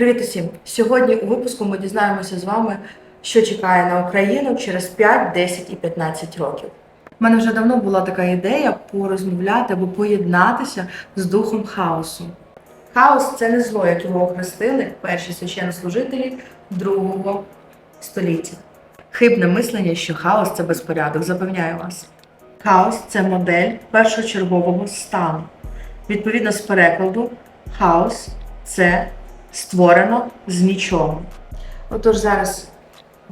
Привіт усім! Сьогодні у випуску ми дізнаємося з вами, що чекає на Україну через 5, 10 і 15 років. У мене вже давно була така ідея порозмовляти або поєднатися з духом хаосу. Хаос це не зло, як його охрестили перші священнослужителі другого століття. Хибне мислення, що хаос це безпорядок, запевняю вас. Хаос це модель першочергового стану. Відповідно з перекладу, хаос це створено з нічого. Отож, зараз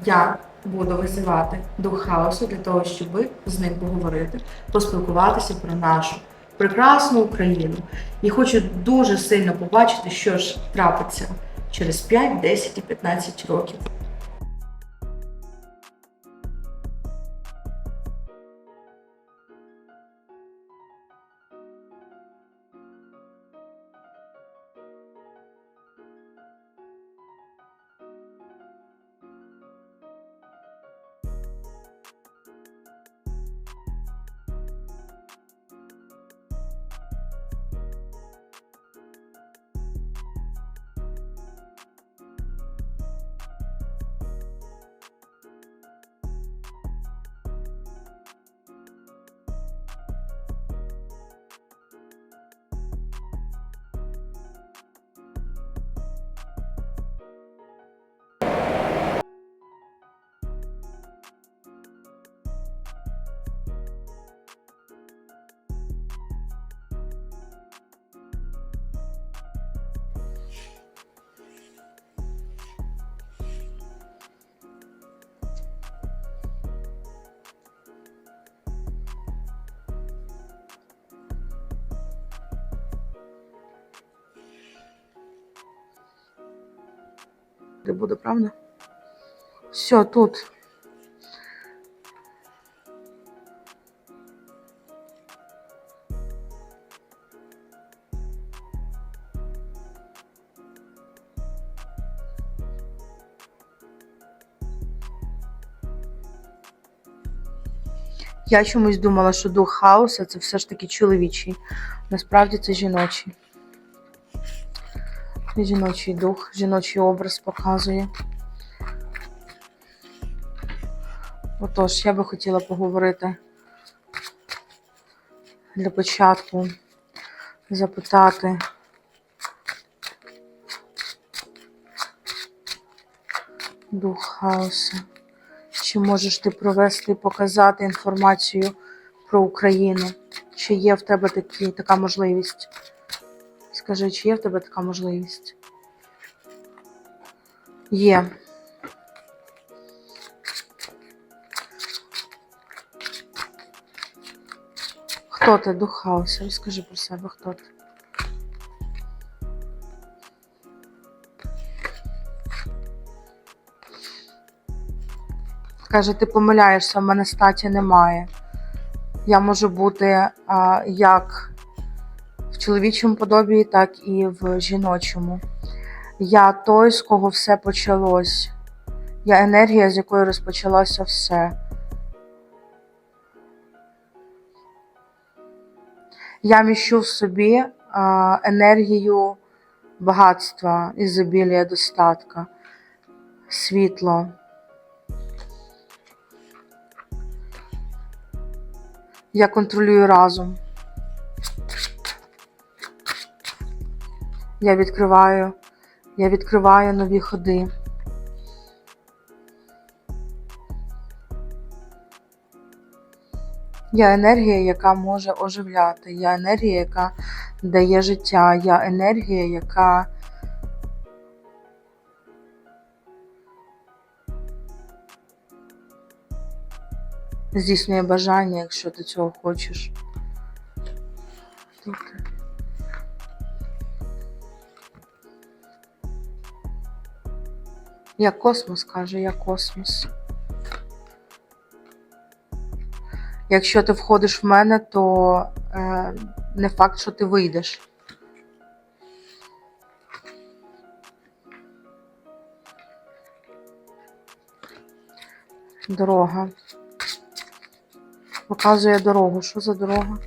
я буду визивати дух хаосу для того, щоб з ним поговорити, поспілкуватися про нашу прекрасну Україну. І хочу дуже сильно побачити, що ж трапиться через 5, 10 і 15 років. Де буде, правда? Все, тут. Я чомусь думала, що дух хаоса це все ж таки чоловічий. Насправді це жіночий. Жіночий дух, жіночий образ показує. Отож, я би хотіла поговорити для початку, запитати. Дух хаоса. Чи можеш ти провести і показати інформацію про Україну? Чи є в тебе такі, така можливість? Скажи, чи є в тебе така можливість? Є. Хто ти, дух хаоса? Розкажи про себе, хто ти. Каже, ти помиляєшся, в мене статі немає. Я можу бути а, як в чоловічому подобі, так і в жіночому. Я той, з кого все почалось. Я енергія, з якої розпочалося все. Я міщу в собі енергію багатства, ізобілія, достатка, світло. Я контролюю разум. Я відкриваю, я відкриваю нові ходи. Я енергія, яка може оживляти. Я енергія, яка дає життя. Я енергія, яка здійснює бажання, якщо ти цього хочеш. Тут. Я космос каже, я космос. Якщо ти входиш в мене, то е, не факт, що ти вийдеш. Дорога. Показує дорогу. Що за дорога?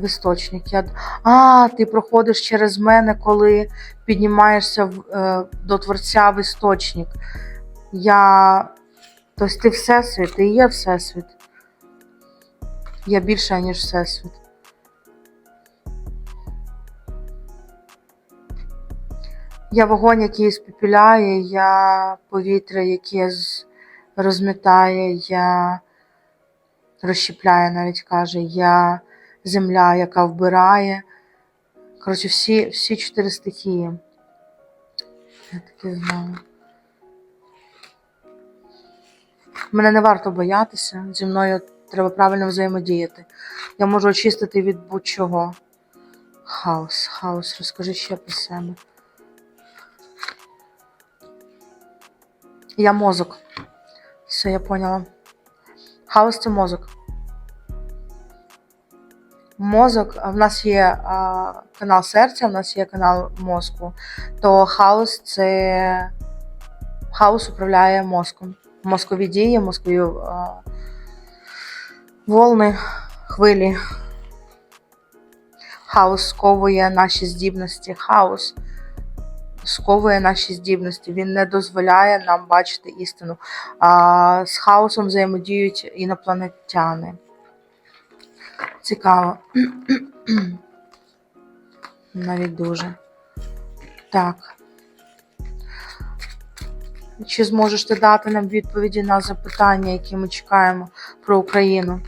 В істочник. Я... А, ти проходиш через мене, коли піднімаєшся в, е, до Творця в істочник. Я. Тобто ти Всесвіт, ти є Всесвіт. Я більша, ніж Всесвіт. Я вогонь, який спепіляє, я повітря, яке розмітає, я розщіпляє, навіть каже, я земля, яка вбирає. Коротше, всі, всі чотири стихії. Я таке знаю. Мене не варто боятися. Зі мною треба правильно взаємодіяти. Я можу очистити від будь-чого. Хаос, хаос, розкажи ще про себе. Я мозок. Все, я поняла. Хаос це мозок. Мозок, в нас є а, канал серця, в нас є канал мозку. То хаос це хаос управляє мозком. Мозкові дії, мозкові а, волни, хвилі. Хаос сковує наші здібності. Хаос сковує наші здібності. Він не дозволяє нам бачити істину. А, з хаосом взаємодіють інопланетяни. Цікаво. Навіть дуже. Так. Чи зможеш ти дати нам відповіді на запитання, які ми чекаємо про Україну?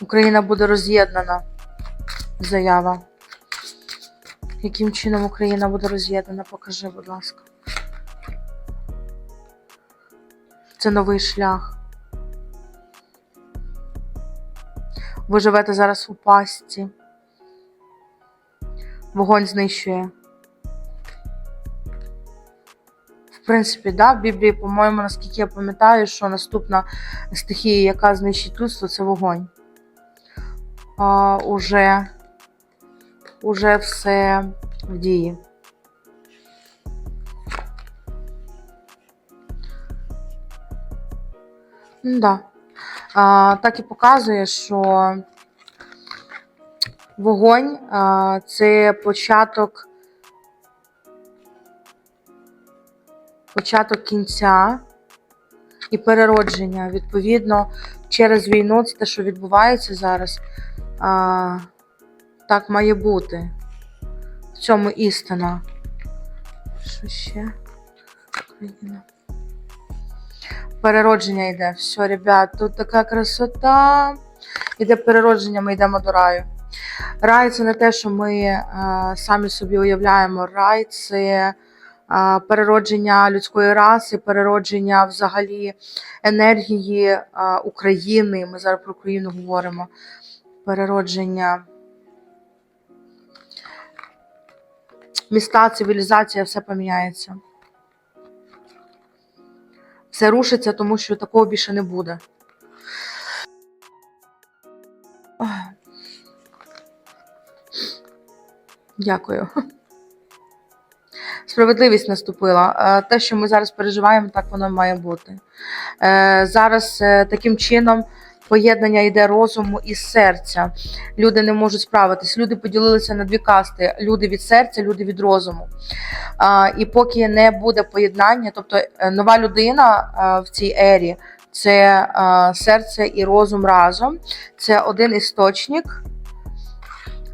Україна буде роз'єднана. Заява. Яким чином Україна буде роз'єднана? Покажи, будь ласка. Це новий шлях. Ви живете зараз у пастці. Вогонь знищує. В принципі, да, в Біблії, по-моєму, наскільки я пам'ятаю, що наступна стихія, яка знищить людство, це вогонь. А, уже, уже все в дії. Да. Так і показує, що вогонь це початок, початок кінця і переродження. Відповідно, через війну це те, що відбувається зараз, так має бути. В цьому істина. Що ще? Україна. Переродження йде. Все, ребят, тут така красота. Іде переродження, ми йдемо до раю. Рай це не те, що ми е, самі собі уявляємо. Рай це е, переродження людської раси, переродження взагалі енергії е, України. Ми зараз про Україну говоримо. Переродження. Міста, цивілізація, все поміняється. Все рушиться, тому що такого більше не буде. Дякую. Справедливість наступила. Е, Те, що ми зараз переживаємо, так воно має бути. Е, Зараз е, таким чином поєднання йде розуму і серця. Люди не можуть справитись. Люди поділилися на дві касти: люди від серця, люди від розуму. А, І поки не буде поєднання, тобто е, нова людина а, в цій ері це а, серце і розум разом. Це один істочник.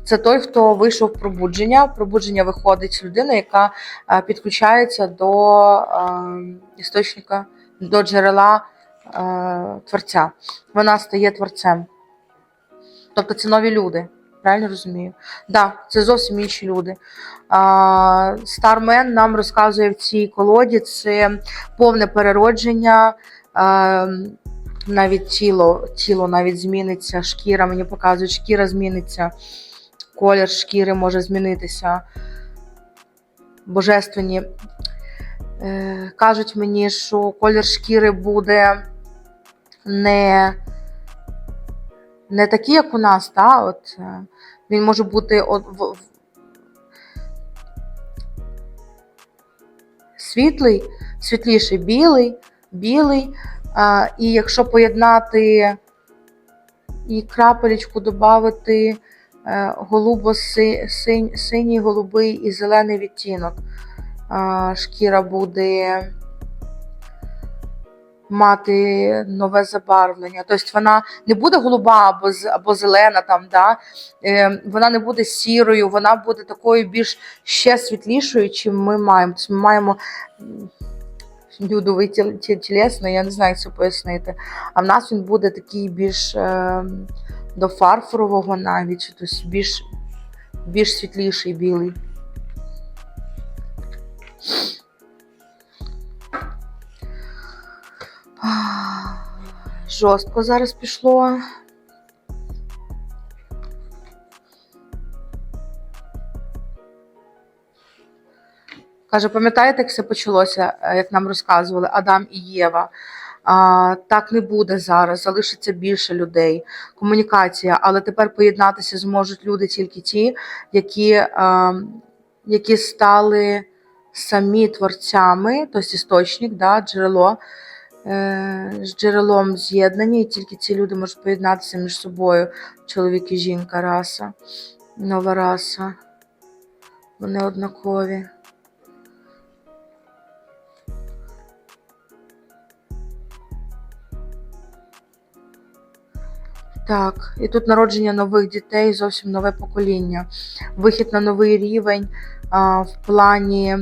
Це той, хто вийшов в пробудження. В пробудження виходить людина, яка підключається до істочника, до джерела творця. Вона стає творцем. Тобто це нові люди. Правильно розумію? Так, да, це зовсім інші люди. Стармен нам розказує в цій колоді це повне переродження. А, навіть тіло, тіло навіть зміниться, шкіра, мені показують, шкіра зміниться, колір шкіри може змінитися. Божественні. Е, кажуть мені, що колір шкіри буде не, не такий, як у нас, та? От, е, він може бути от, в, світлий, світліший, білий, білий. А, і якщо поєднати і крапелечку додати е, голубо синій, голубий і зелений відтінок. Е, Шкіра буде мати нове забарвлення. Тобто вона не буде голуба або, або зелена, там, да? е, вона не буде сірою, вона буде такою більш ще світлішою, чим ми маємо. Тобто ми маємо тіл- тілесно, я не знаю, як це пояснити. А в нас він буде такий більш е, до фарфорового навіть, тобто більш, більш світліший білий. Жорстко зараз пішло. Каже, пам'ятаєте, як все почалося, е, як нам розказували Адам і Єва? А, так не буде зараз, залишиться більше людей. Комунікація, але тепер поєднатися зможуть люди тільки ті, які, а, які стали самі творцями, тобто істочник, да, джерело, з джерелом з'єднані, і тільки ці люди можуть поєднатися між собою. Чоловік і жінка, раса, нова раса. Вони однакові. Так, і тут народження нових дітей, зовсім нове покоління. Вихід на новий рівень а, в плані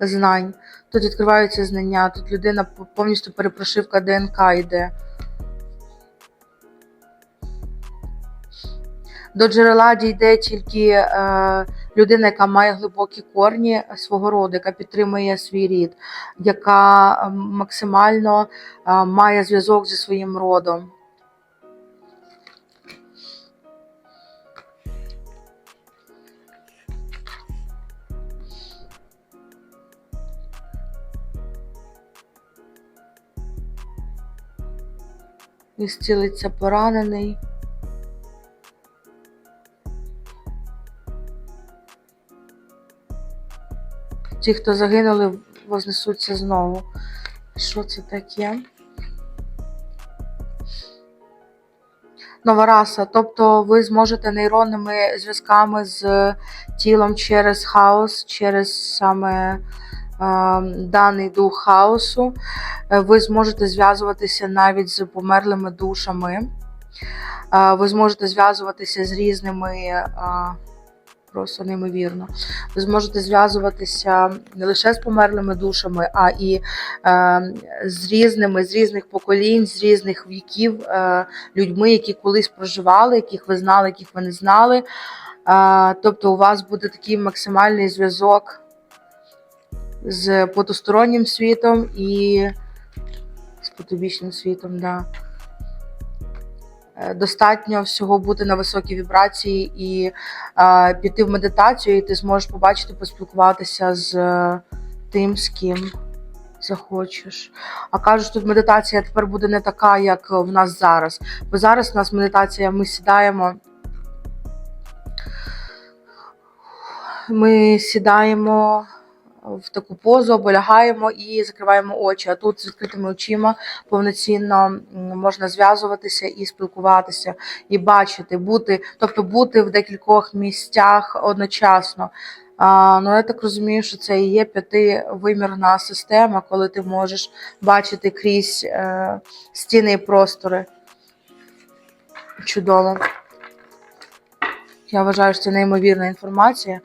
знань. Тут відкриваються знання, тут людина повністю перепрошивка ДНК йде. До джерела дійде тільки е, людина, яка має глибокі корні свого роду, яка підтримує свій рід, яка максимально е, має зв'язок зі своїм родом. І зцілиться поранений. Ті, хто загинули, вознесуться знову. Що це таке? Нова раса. Тобто ви зможете нейронними зв'язками з тілом через хаос, через саме даний дух хаосу. Е, Ви зможете зв'язуватися навіть з померлими душами. Ви зможете зв'язуватися з різними. Просто неймовірно. Ви зможете зв'язуватися не лише з померлими душами, а і е, з різними, з різних поколінь, з різних віків е, людьми, які колись проживали, яких ви знали, яких ви не знали. Е, тобто у вас буде такий максимальний зв'язок з потустороннім світом і з потобічним світом. Да. Е, Достатньо всього бути на високій вібрації і е, піти в медитацію, і ти зможеш побачити, поспілкуватися з е, тим, з ким захочеш. А кажуть, тут медитація тепер буде не така, як в нас зараз. Бо зараз у нас медитація, ми сідаємо. Ми сідаємо в таку позу, або лягаємо і закриваємо очі. А тут з відкритими очима повноцінно можна зв'язуватися і спілкуватися, і бачити, бути, тобто бути в декількох місцях одночасно. А, ну, я так розумію, що це і є п'ятивимірна система, коли ти можеш бачити крізь е, стіни і простори. Чудово. Я вважаю, що це неймовірна інформація.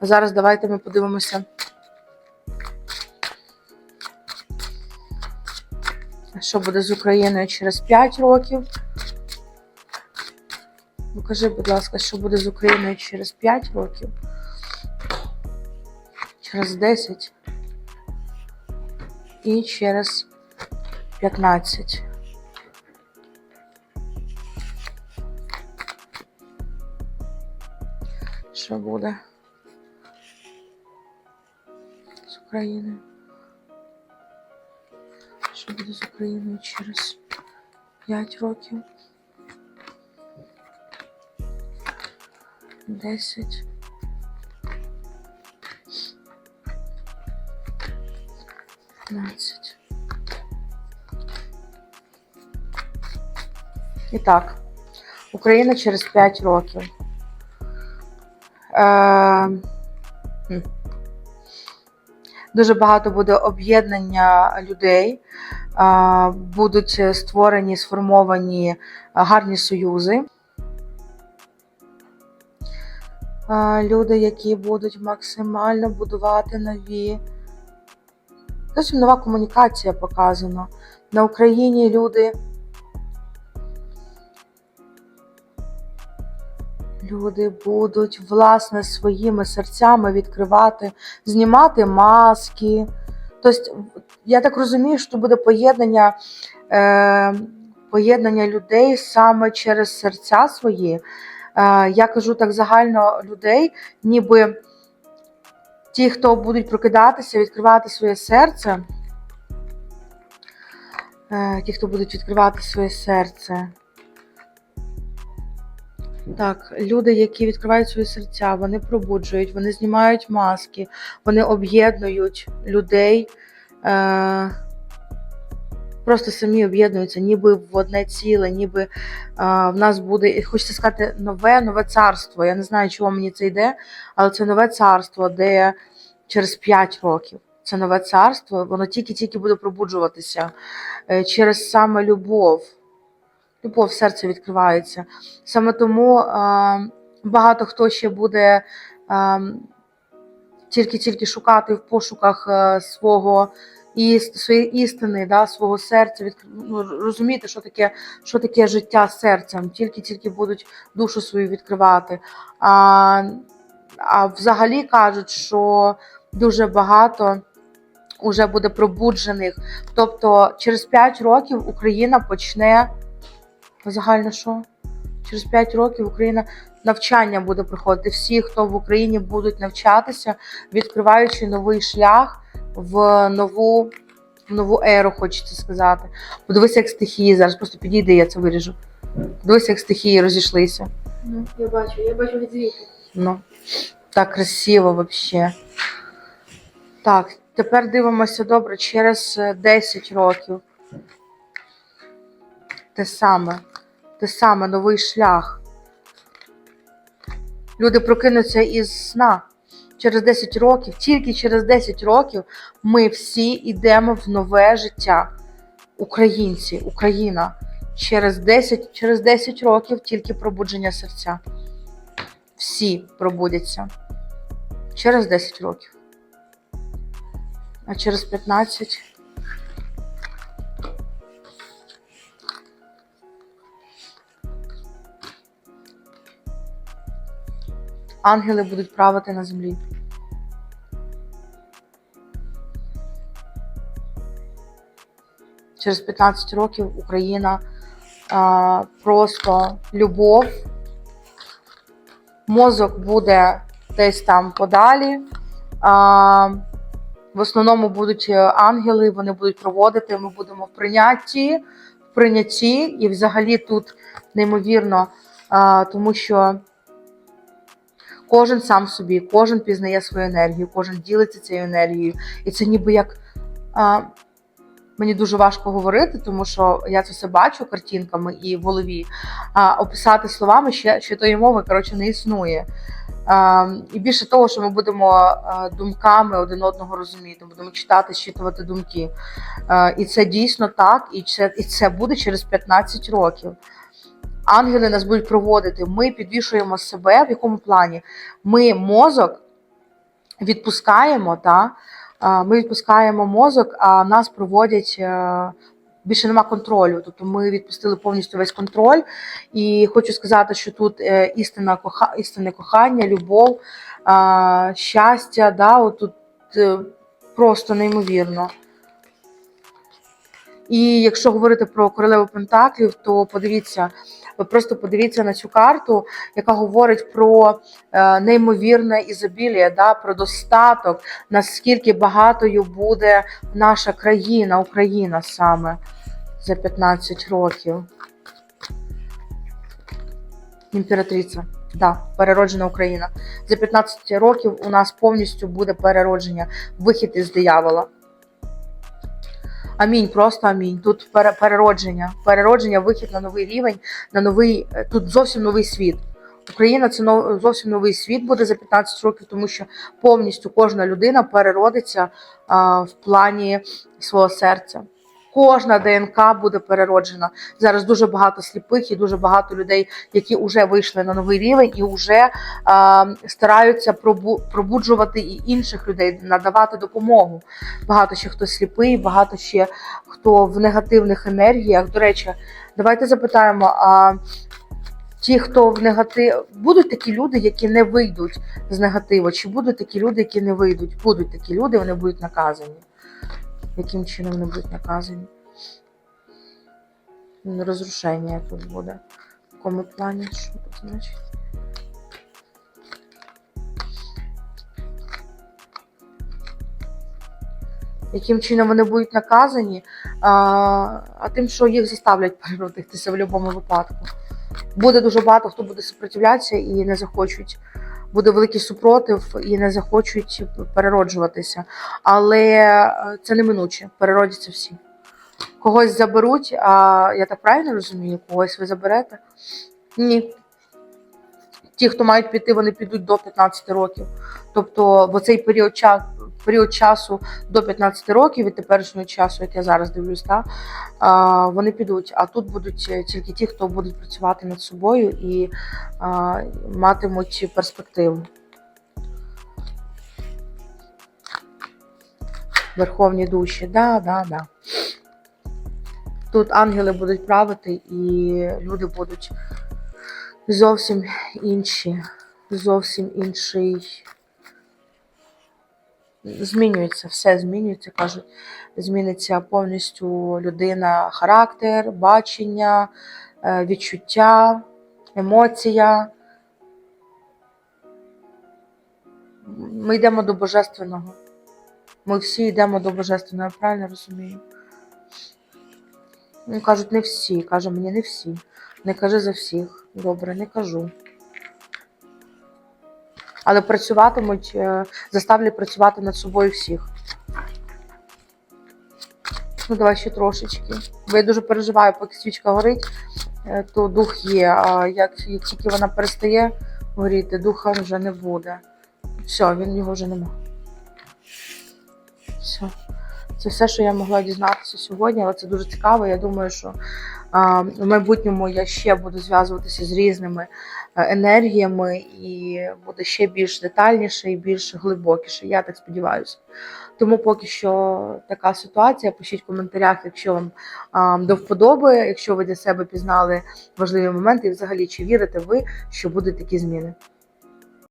А зараз давайте ми подивимося. Що буде з Україною через 5 років? Покажи, будь ласка, що буде з Україною через 5 років? Через 10 і через 15. Що буде з Україною? Що буде з Україною через 5 років? 10. 15. І так. Україна через 5 років. Е. Дуже багато буде об'єднання людей, е, будуть створені, сформовані гарні союзи. Е, Люди, які будуть максимально будувати нові. Зовсім нова комунікація показана. На Україні люди. Люди будуть власне своїми серцями відкривати, знімати маски. Тобто, я так розумію, що буде поєднання, е, поєднання людей саме через серця свої. Е, я кажу так загально людей, ніби ті, хто будуть прокидатися, відкривати своє серце. Е, ті, хто будуть відкривати своє серце. Так, люди, які відкривають свої серця, вони пробуджують, вони знімають маски, вони об'єднують людей, е, просто самі об'єднуються, ніби в одне ціле, ніби е, в нас буде, хочеться сказати, нове, нове царство. Я не знаю, чого мені це йде, але це нове царство, де через 5 років. Це нове царство, воно тільки-тільки буде пробуджуватися е, через саме любов. Любов в серці відкривається. Саме тому е, багато хто ще буде е, тільки-тільки шукати в пошуках е, свого іс, своєї істини, да, свого серця, від, ну, розуміти, що таке, що таке життя серцем, тільки-тільки будуть душу свою відкривати. А, а взагалі кажуть, що дуже багато вже буде пробуджених. Тобто через 5 років Україна почне. Загально що? Через 5 років Україна навчання буде проходити. Всі, хто в Україні будуть навчатися, відкриваючи новий шлях в нову в нову еру, хочеться сказати. Подивися, як стихії зараз. Просто підійди, я це виріжу. Подивися, як стихії розійшлися. Ну, я бачу, я бачу від звідки. Ну, так красиво вообще. Так, тепер дивимося добре через е, 10 років. Те саме. Те саме, новий шлях. Люди прокинуться із сна. Через 10 років, тільки через 10 років ми всі йдемо в нове життя. Українці, Україна. Через 10, через 10 років тільки пробудження серця. Всі пробудяться. Через 10 років. А через 15. Ангели будуть правити на землі. Через 15 років Україна а, просто любов. Мозок буде десь там подалі. А, в основному будуть ангели, вони будуть проводити. Ми будемо в прийнятті, в прийнятті, і взагалі тут неймовірно, а, тому що кожен сам собі, кожен пізнає свою енергію, кожен ділиться цією енергією. І це ніби як. А, Мені дуже важко говорити, тому що я це все бачу картинками і в голові. А описати словами ще, ще тої мови коротше, не існує. А, і більше того, що ми будемо думками один одного розуміти, будемо читати, щитувати думки. А, і це дійсно так, і це, і це буде через 15 років. Ангели нас будуть проводити. Ми підвішуємо себе в якому плані? Ми мозок відпускаємо, та, ми відпускаємо мозок, а нас проводять. е, Більше нема контролю, тобто ми відпустили повністю весь контроль. І хочу сказати, що тут е, істина, коха, істинне кохання, любов, щастя, да, от тут е, просто неймовірно. І якщо говорити про королеву Пентаклів, то подивіться, ви просто подивіться на цю карту, яка говорить про е, неймовірне ізобілія, да, про достаток, наскільки багатою буде наша країна, Україна саме за 15 років. Імператриця, да, перероджена Україна. За 15 років у нас повністю буде переродження, вихід із диявола. Амінь, просто амінь. Тут пере- переродження, переродження, вихід на новий рівень, на новий е, тут зовсім новий світ. Україна це нов- зовсім новий світ буде за 15 років, тому що повністю кожна людина переродиться а, в плані свого серця. Кожна ДНК буде перероджена. Зараз дуже багато сліпих і дуже багато людей, які вже вийшли на новий рівень і вже а, стараються пробу- пробуджувати і інших людей, надавати допомогу. Багато ще хто сліпий, багато ще хто в негативних енергіях. До речі, давайте запитаємо. А ті, хто в негатив, будуть такі люди, які не вийдуть з негативу, чи будуть такі люди, які не вийдуть? Будуть такі люди, вони будуть наказані. Яким чином вони будуть наказані? Розрушення тут буде. В якому плані? Що тут значить? Яким чином вони будуть наказані, а, а тим, що їх заставлять переродитися в будь-якому випадку. Буде дуже багато, хто буде сопротивлятися і не захочуть. Буде великий супротив і не захочуть перероджуватися. Але е, це неминуче, переродяться всі. Когось заберуть, а я так правильно розумію, когось ви заберете? Ні. Ті, хто мають піти, вони підуть до 15 років. Тобто, в цей період, ча- період часу до 15 років від теперішнього часу, як я зараз дивлюсь, та, вони підуть. А тут будуть тільки ті, хто будуть працювати над собою і матимуть перспективу. Верховні душі, да, да, да. Тут ангели будуть правити, і люди будуть зовсім інші, зовсім інший. Змінюється, все змінюється, кажуть. Зміниться повністю людина, характер, бачення, е, відчуття, емоція. Ми йдемо до Божественного. Ми всі йдемо до Божественного, я правильно розумію? Ну, кажуть, не всі. Каже мені, не всі. Не кажи за всіх. Добре, не кажу. Але працюватимуть, е, заставлять працювати над собою всіх. Ну, давай ще трошечки. Бо я дуже переживаю, поки свічка горить, е, то дух є. А як, тільки вона перестає горіти, духа вже не буде. Все, він його вже нема. Все. Це все, що я могла дізнатися сьогодні, але це дуже цікаво. Я думаю, що в майбутньому я ще буду зв'язуватися з різними е, енергіями і буде ще більш детальніше і більш глибокіше. Я так сподіваюся. Тому поки що така ситуація. Пишіть в коментарях, якщо вам а, до вподоби, якщо ви для себе пізнали важливі моменти, і взагалі чи вірите ви, що будуть такі зміни.